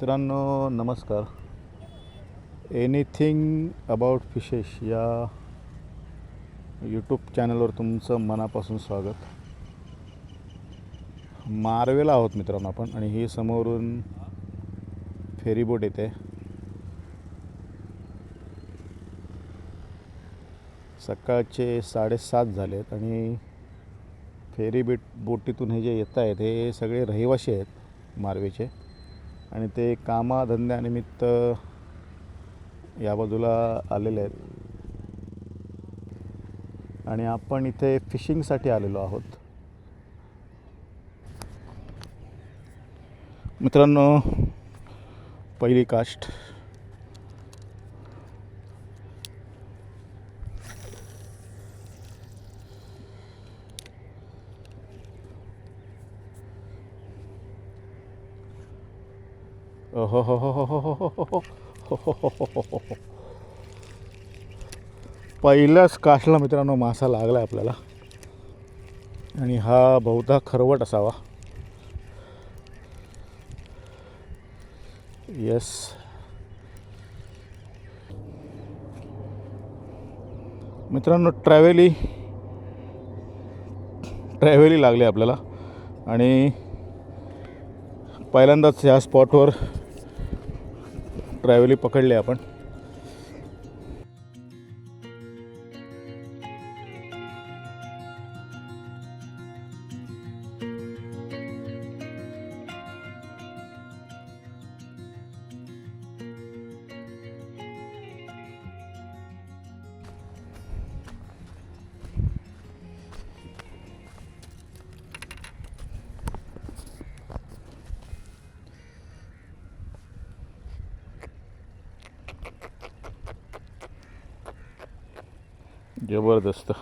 मित्रांनो नमस्कार. Anything about fishes या यूट्यूब चॅनलवर तुमचं मनापासून स्वागत. मारवेला आहोत मित्रांनो आपण आणि ही समोरून फेरीबोट येते. सकाळचे साडेसात झालेत आणि फेरी बीट बोटीतून हे जे येत आहेत हे सगळे रहिवासी आहेत मारवेचे. आणि ते कामाधंद्यानिमित्त या बाजूला आलेले आहेत. आणि आपण इथे फिशिंगसाठी आलेलो आहोत. मित्रांनो पहिली कास्ट हो हो पहिल्याच काशला मित्रांनो मासा लागला आहे आपल्याला आणि हा बहुधा खरवट असावा येस मित्रांनो ट्रॅव्हली ट्रॅव्हली लागली आपल्याला आणि पहिल्यांदाच ह्या स्पॉटवर ट्रॅव्हली पकडले आपण. जबरदस्त.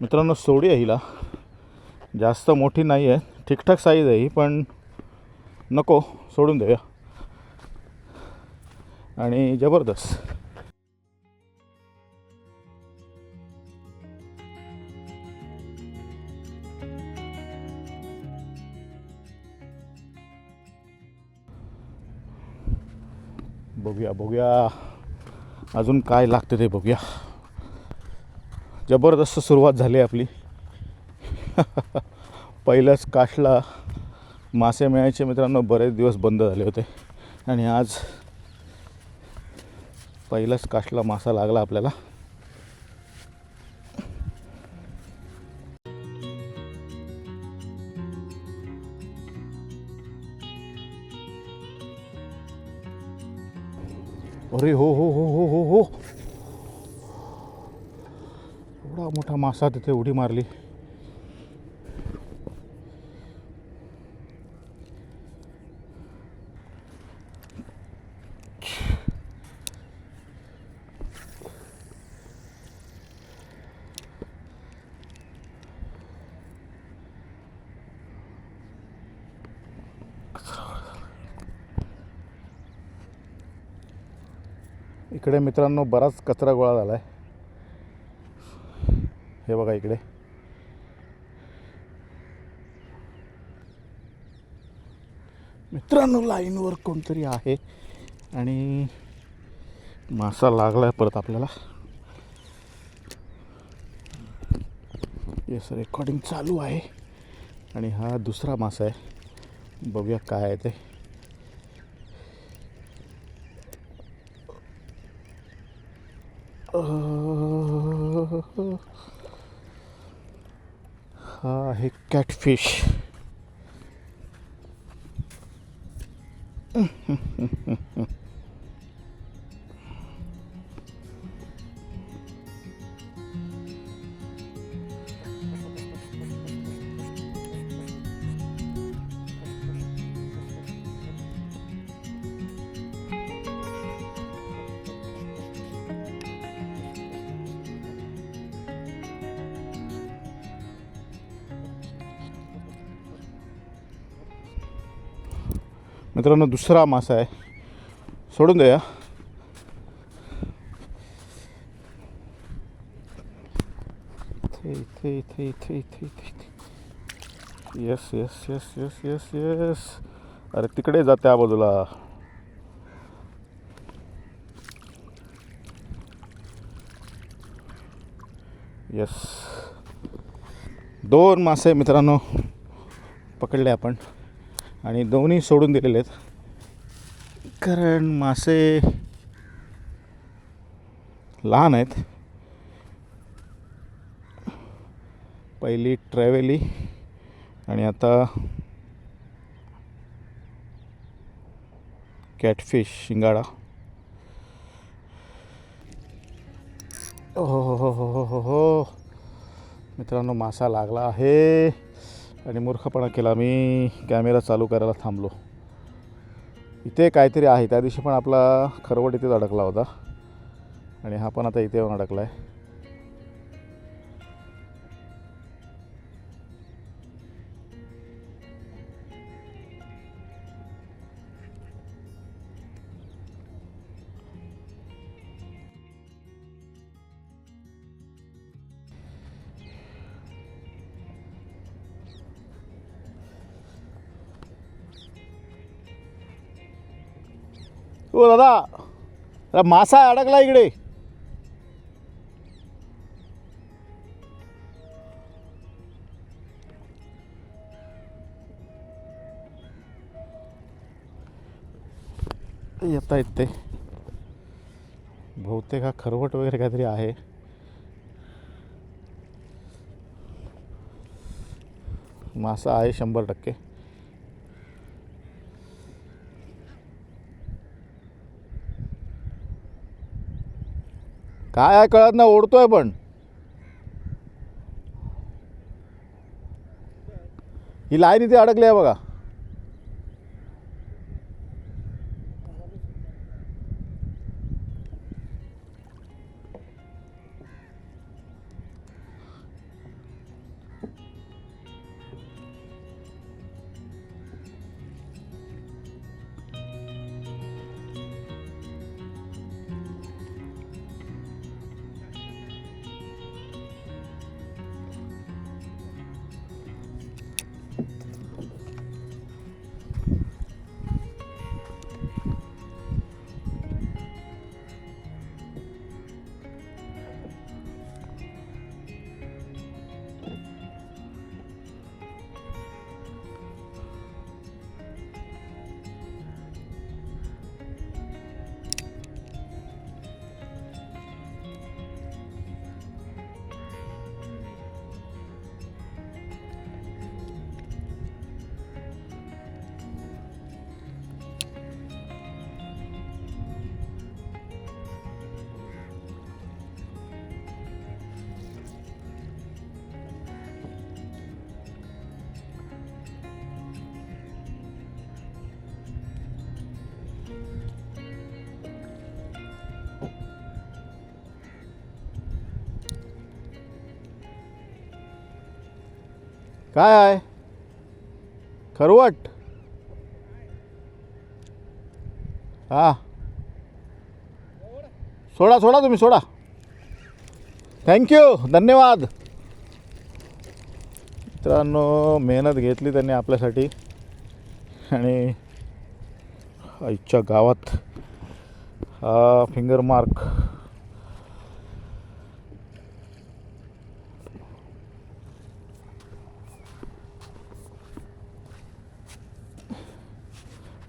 मित्रांनो सोडी आहे हिला. जास्त मोठी नाही आहे. ठीकठाक साईज आहे ही पण नको सोडून देऊया. आणि जबरदस्त. बघूया बघूया. अजून काय लागतं ते बघूया. जबरदस्त सुरुवात झाली आपली. पहिल्याच काठला मासे मिळायचे मित्रांनो बरेच दिवस बंद झाले होते. आणि आज पहिल्याच काठला मासा लागला आपल्याला. अरे हो हो हो हो हो हो. एवढा मोठा मासा तिथे उडी मारली. इकडे मित्रांनो बराच कचरा गोळा झाला आहे हे बघा इकडे. मित्रांनो लाईनवर कोणतरी आहे. आणि मासा लागला आहे परत आपल्याला. येस रेकॉर्डिंग चालू आहे. आणि हा दुसरा मासा आहे. बघूया काय आहे ते. हा आहे कॅटफिश मित्रांनो दुसरा मासा आहे. सोडून द्या इथे इथे इथे इथे इथे yes yes yes yes yes yes अरे तिकडे जा त्या बाजूला. येस दोन मासे मित्रांनो पकडले आपण. आणि दोन्ही सोडून दिलेले आहेत. कारण मासे लहान आहेत. पहिली ट्रॅव्हली आणि आता कॅटफिश शिंगाडा. हो हो हो हो हो हो हो. मित्रांनो मासा लागला आहे. आणि मूर्खपणा केला. मी कॅमेरा चालू करायला थांबलो. इथे काहीतरी आहे. त्या दिवशी पण आपला खरवट इथेच अडकला होता. आणि हा पण आता इथे येऊन अडकला आहे ओ दादा अरे मासा अडकला इकडे. येता येत. ते बहुतेक हा खरवट वगैरे काहीतरी आहे. मासा आहे शंभर टक्के. काय आहे कळत नाही ओढतोय पण. ही लाईन इथे अडकली आहे बघा. काय आहे? खरवट हा. सोडा सोडा तुम्ही सोडा. थँक्यू धन्यवाद. मित्रांनो मेहनत घेतली त्यांनी आपल्यासाठी. आणि आईच्या गावात हा फिंगर मार्क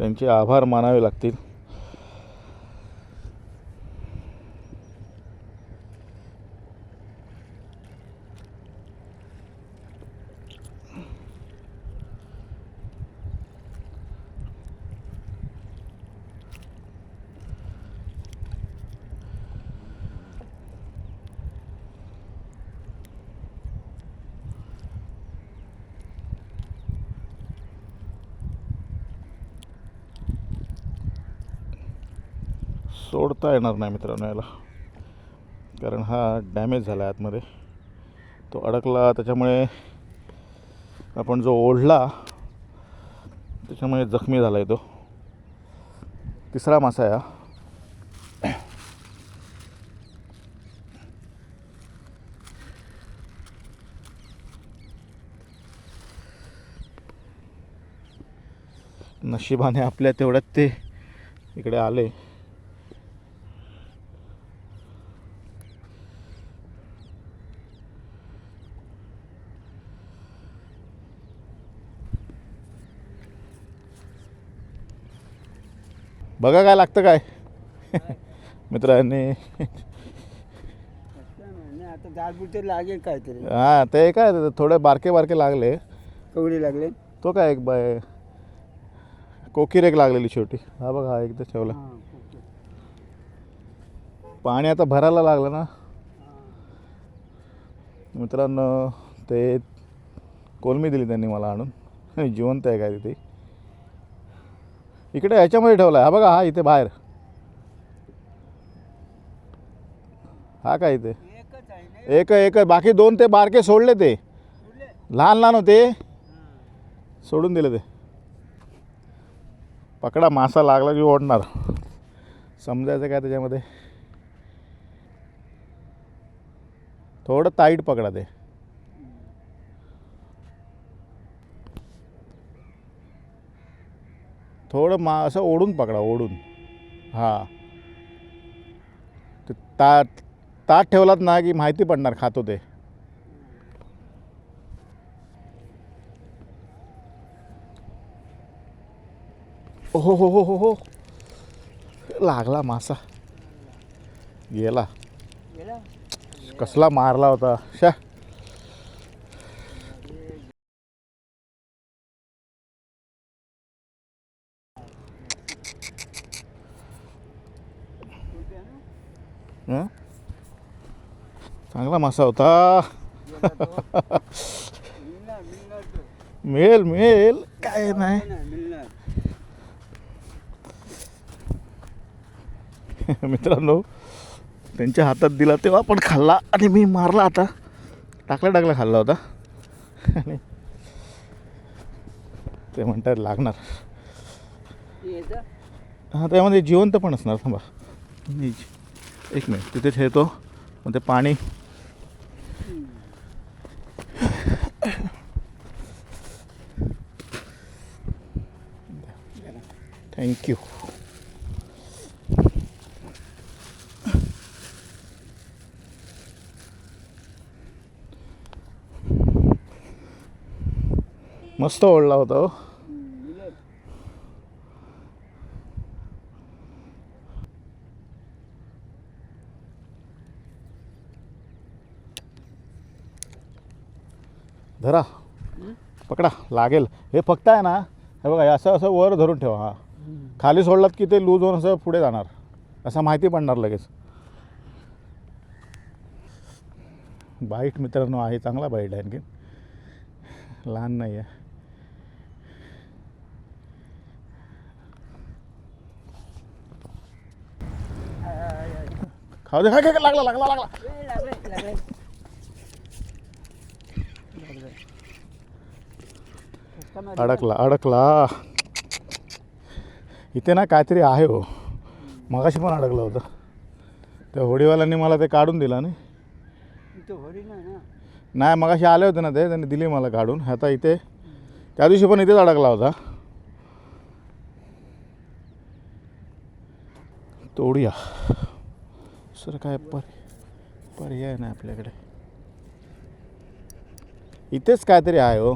त्यांचे आभार मानावे लागतील. सोडता येणार नाही मित्रांनो याला. कारण हा डॅमेज झाला आहे आतमध्ये. तो अडकला त्याच्यामुळे आपण जो ओढला त्याच्यामुळे जखमी झाला आहे तो. तिसरा मासा आहे हा. नशिबाने आपल्या तेवढ्यात ते इकडे आले. बघा काय लागतं काय. मित्रांनी. लागेल काहीतरी. हां ते काय थोडे बारके बारके लागले. कवडी लागले. तो काय एक बाय कोकीर एक लागलेली छोटी हा बघा हा एकदा ठेवला. हां. पाणी आता भरायला लागलं ना. मित्रांनो ते कोलमी दिली त्यांनी मला आणून. जिवंत आहे काय तिथे इकडे ह्याच्यामध्ये ठेवला आहे हा बघा हा इथे बाहेर. हा काय इथे? एक एक बाकी दोन ते बारके सोडले ते. लहान लहान होते. सोडून दिले ते. पकडा मासा लागला की ओढणार. समजायचं काय त्याच्यामध्ये? थोडं ताईट पकडा ते. थोडं मा असं ओढून पकडा ओढून. हां. ते ताट ताट ठेवलात ना की माहिती पडणार खातो ते. हो हो हो हो हो. लागला मासा. गेला. गेला? कसला मारला होता. शा हं? चांगला मासा होता. मिळेल मिळेल. काय नाही. मित्रांनो त्यांच्या हातात दिला तेव्हा पण खाल्ला आणि मी मारला आता. टाकला टाकला खाल्ला होता. आणि ते म्हणतात लागणार. हां त्यामध्ये जिवंत पण असणार. थांबा. मी एक मिनिट तिथे ठेवतो. मग ते पाणी थँक्यू मस्त ओढला होता हो धरा. पकडा. लागेल. हे फक्त आहे ना हे बघा असं असं वर धरून ठेवा हा. खाली सोडलात की ते लूज होऊन असं पुढे जाणार. असं माहिती पडणार लगेच. बाईट मित्रांनो आहे चांगला बाईट आहे आणखी. लहान नाही आहे. खाऊ दे काय काय लागला लागला लागला. अडकला अडकला. इथे ना काहीतरी आहे हो. मगाशी पण अडकलं होतं. त्या होडीवाल्यांनी मला ते काढून दिलं नाही नाही मगाशी आले होते ना ते त्यांनी दिली मला काढून. आता इथे त्या दिवशी पण इथेच अडकला होता. तोडूया. सर काय पर पर्याय नाही आपल्याकडे. इथेच काहीतरी आहे हो.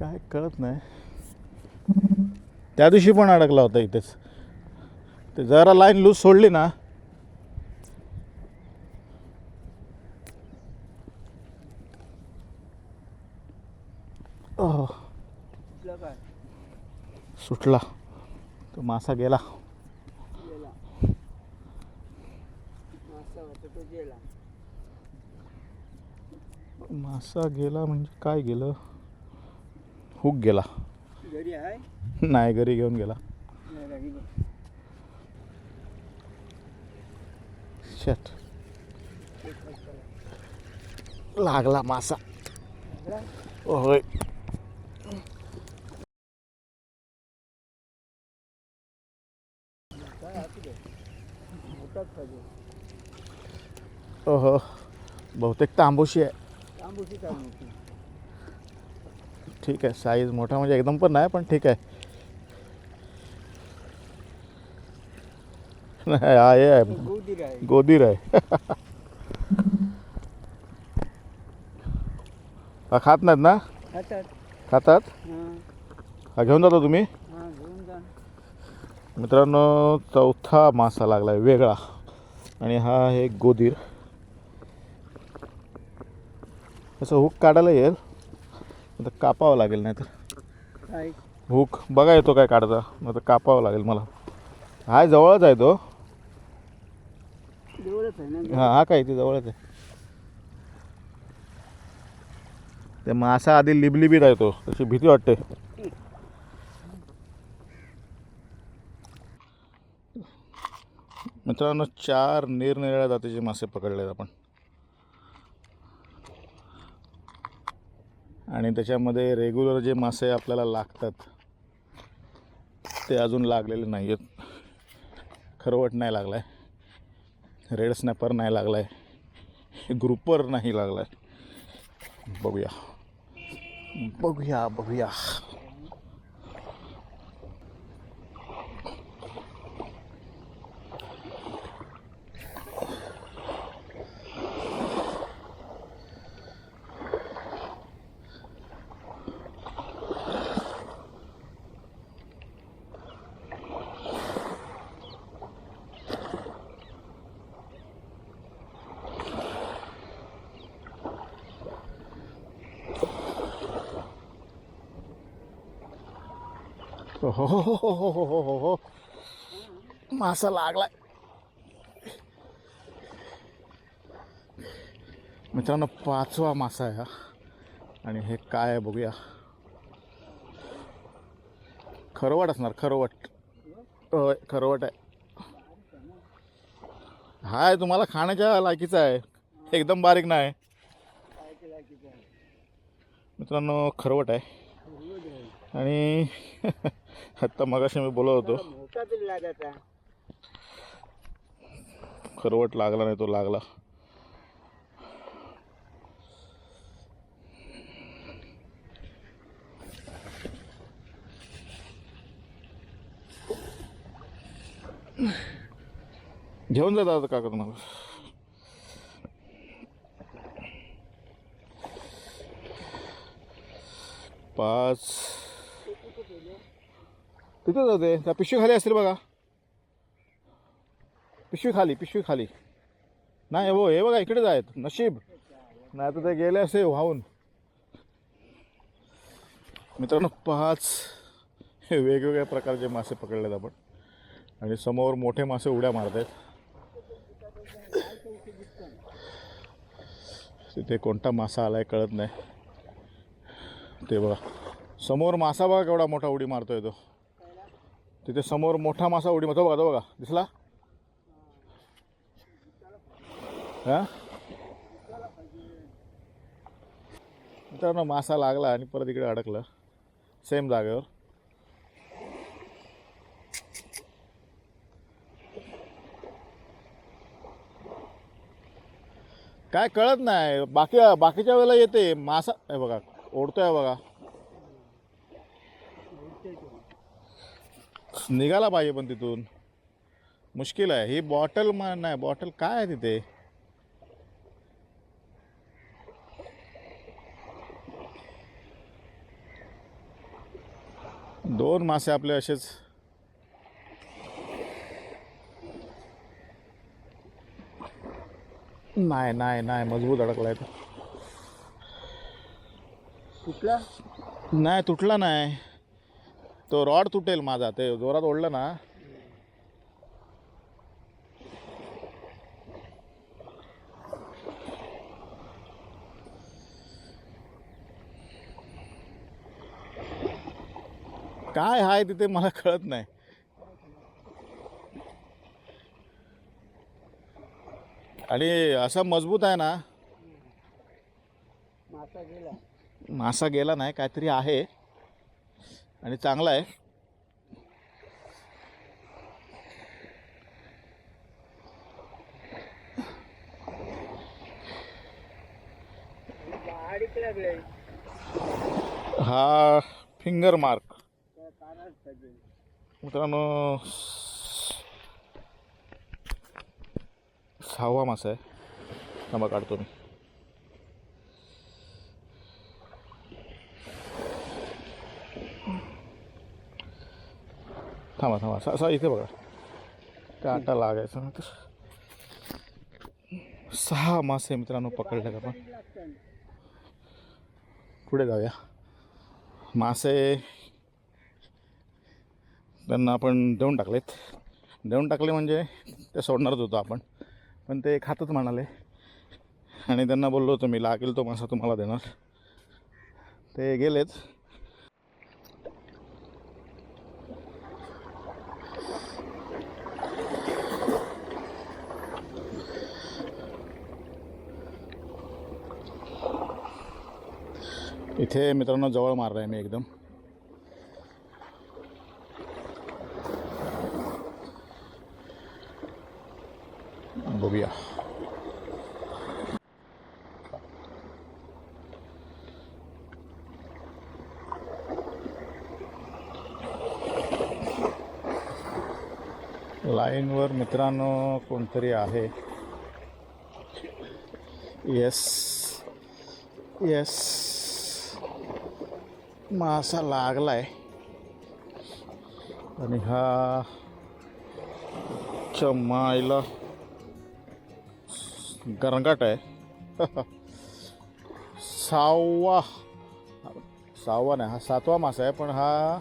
काय कळत नाही. त्या दिवशी पण अडकला होता इथेच. ते जरा लाईन लूज सोडली ना. सुटला. तो मासा गेला. मासा गेला म्हणजे काय गेलं? हुक गेला. घरी आहे? नाही घरी घेऊन गेला. शेट. लागला मासा? होय. ओहो बहुतेक तांबूशी आहे. काय मोठी ठीक आहे. साईज मोठा म्हणजे एकदम पण नाही पण ठीक आहे. नाही हा हे आहे. गोदीर आहे हा खात नाहीत ना? खातात. खातात? हां घेऊन जाता तुम्ही? हां मित्रांनो चौथा मासा लागला आहे वेगळा. आणि हा आहे गोदीर. असं हुक काढायला येईल. आता कापावं लागेल नाही तर हुक बघा येतो काय काढता. नाही तर कापावं लागेल मला. हाय जवळच आहे तो. हा हा काय ते जवळच आहे. ते मासा आधी लिबलिबीत आहे तो. तशी भीती वाटते. मित्रांनो चार निरनिराळ्या जातीचे मासे पकडलेत आपण. आणि त्याच्यामध्ये रेग्युलर जे मासे आपल्याला लागतात ते अजून लागलेले नाही आहेत खरवट नाही लागला आहे रेड स्नॅपर नाही लागला आहे ग्रुपर नाही लागला आहे बघूया. बघूया बघूया. हो हो हो हो हो हो मासा लागलाय मित्रांनो पाचवा मासा आहे हा आणि हे काय आहे बघूया खरवट असणार खरवट होय खरवट आहे हाय तुम्हाला खाण्याच्या लायकीचा आहे एकदम बारीक नाही मित्रांनो खरवट आहे आणि आत्ता मगाशी मी बोलत होतो. खरवट लागला नाही तो लागला. घेऊन जात आता काका तुम्हाला. पाच तिथेच जाते त्या पिशवी खाली असतील बघा. पिशवी खाली पिशवी खाली. नाही हो हे बघा इकडेच आहेत. नशीब. नाही तर ते गेले असे वाहून. मित्रांनो पाच हे वेगवेगळ्या प्रकारचे मासे पकडलेत आपण. आणि समोर मोठे मासे उड्या मारत आहेत तिथे कोणता मासा आलाय कळत नाही. ते बघा. समोर मासा बघा केवढा मोठा उडी मारतोय तो. तिथे समोर मोठा मासा उडी मारतो. बघा तो बघा. दिसला? हां? मित्रांनो मासा लागला आणि परत इकडे अडकलं. सेम जागेवर. काय कळत नाही. बाकी बाकीच्या वेळेला येते. मासा बघा ओढतोय बघा. निघाला पाहिजे पण तिथून. मुश्किल आहे. ही बॉटल मा नाही बॉटल काय आहे तिथे? दोन मासे आपले असेच. नाही नाही नाही मजबूत अडकलाय तो. कुठला? नाही तुटला नाही. तो रॉड तुटेल माझा. ते जोरात ओढलं ना. काय आहे तिथे मला कळत नाही. आणि असा मजबूत आहे ना. मासा गेला. मासा गेला नाही काहीतरी आहे. आणि चांगला आहे. हा फिंगर मार्क मित्रांनो सहावा मासा आहे. थांबा काढतो मी. थांबा थांबा. सा सा इथे बघा. काटा लागायचा ना तर. सहा मासे मित्रांनो पकडले आपण. पुढे जाऊया. मासे त्यांना आपण देऊन टाकलेत. देऊन टाकले म्हणजे ते सोडणारच होतो आपण. पण ते खातच म्हणाले. आणि त्यांना बोललो होतो मी लागेल तो मासा तुम्हाला देणार. ते गेलेच इथे मित्रांनो जवळ मारला आहे मी एकदम. बघूया. लाईनवर मित्रांनो कोणतरी आहे. येस येस मासा लागला आहे आणि हा चमायला गरंगाट आहे. सहावा सहावा नाही हा सातवा मासा आहे पण हा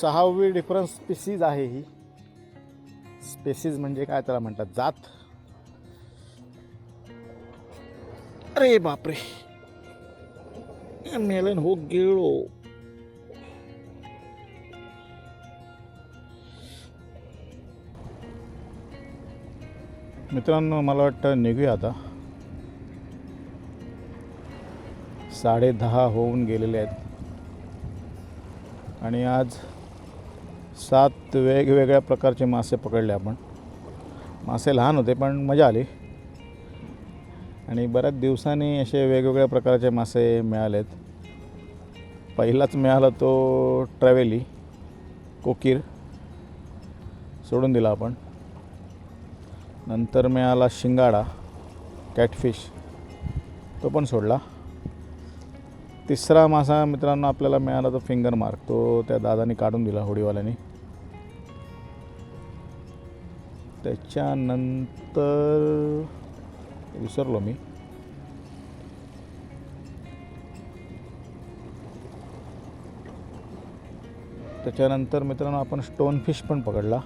सहावी डिफरन्स स्पेसीज आहे ही. स्पेसीज म्हणजे काय त्याला म्हणतात? जात. अरे बापरे. मेलन हो गेलो मित्रांनो मला वाटतं निघूया आता. साडे दहा होऊन गेलेले आहेत. आणि आज सात वेगवेगळ्या प्रकारचे मासे पकडले आपण. मासे लहान होते पण मजा आली. आणि बऱ्याच दिवसांनी असे वेगवेगळ्या प्रकारचे मासे मिळालेत. पहिलाच मिळाला तो ट्रॅव्हली कोकीर सोडून दिला आपण. नंतर मिळाला शिंगाडा कॅटफिश तो पण सोडला. तिसरा मासा मित्रांनो आपल्याला मिळाला तो फिंगर मार्क तो त्या दादानी काढून दिला होडीवाल्यानी. त्याच्यानंतर विसरलो मी. त्याच्यानंतर मित्रांनो आपण स्टोन फिश पण पकडला.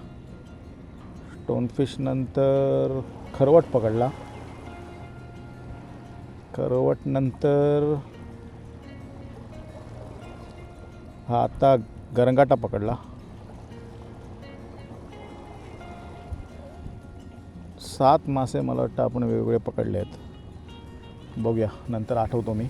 स्टोन खरवट पकडला. खरवटनंतर हा आता गरंगाटा पकडला. सात मासे मला वाटतं आपण वेगवेगळे पकडले आहेत बघूया नंतर आठवतो मी.